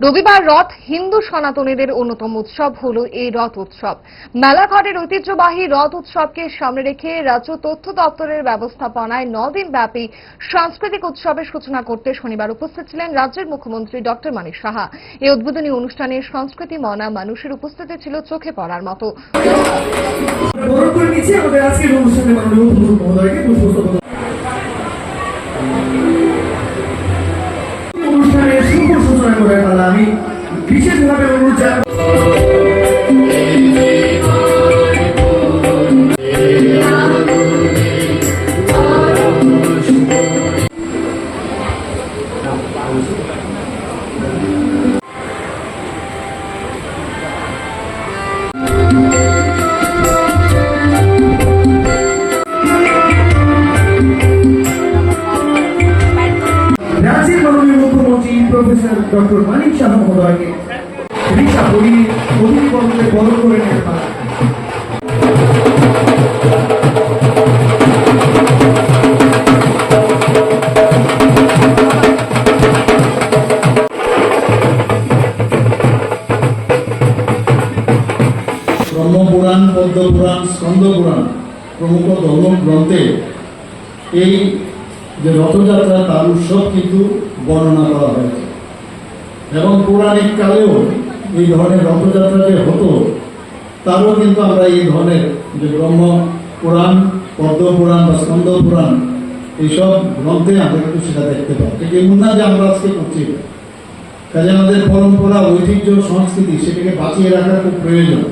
রবিবার রথ হিন্দু সনাতনীদের অন্যতম উৎসব হল এই রথ উৎসব। মেলাঘাটের ঐতিহ্যবাহী রথ উৎসবকে সামনে রেখে রাজ্য তথ্য দপ্তরের ব্যবস্থাপনায় নদিন ব্যাপী সাংস্কৃতিক উৎসবের সূচনা করতে শনিবার উপস্থিত ছিলেন রাজ্যের মুখ্যমন্ত্রী ডক্টর মানিক সাহা। এই উদ্বোধনী অনুষ্ঠানে সংস্কৃতি মনা মানুষের উপস্থিতি ছিল চোখে পড়ার মতো। বিশেষভাবে অনুরোধ রাজ্যের মাননীয় মুখ্যমন্ত্রী প্রফেসর ডক্টর মানিক শাহ মহোদয়কে রিক্সা পরিয়ে অতিথি বরণে করে পালা। ব্রহ্মপুরাণ পদ্মপুরাণ স্কন্দপুরাণ প্রমুখ ধর্মগ্রন্থে এই যে রথযাত্রা, তার উৎসব কিন্তু বর্ণনা করা হয়েছে এবং পৌরাণিক কালেও এই ধরনের রথযাত্রা যে হতো, তারও কিন্তু আমরা এই ধরনের যে ব্রহ্ম পুরাণ পদ্মপুরাণ বা স্কন্দ পুরাণ, এইসব গ্রন্থে আমরা কিন্তু সেটা দেখতে পাই। এই এমন না যে আমরা আজকে করছি। কাজে আমাদের পরম্পরা, ঐতিহ্য, সংস্কৃতি, সেটাকে বাঁচিয়ে রাখা খুব প্রয়োজন।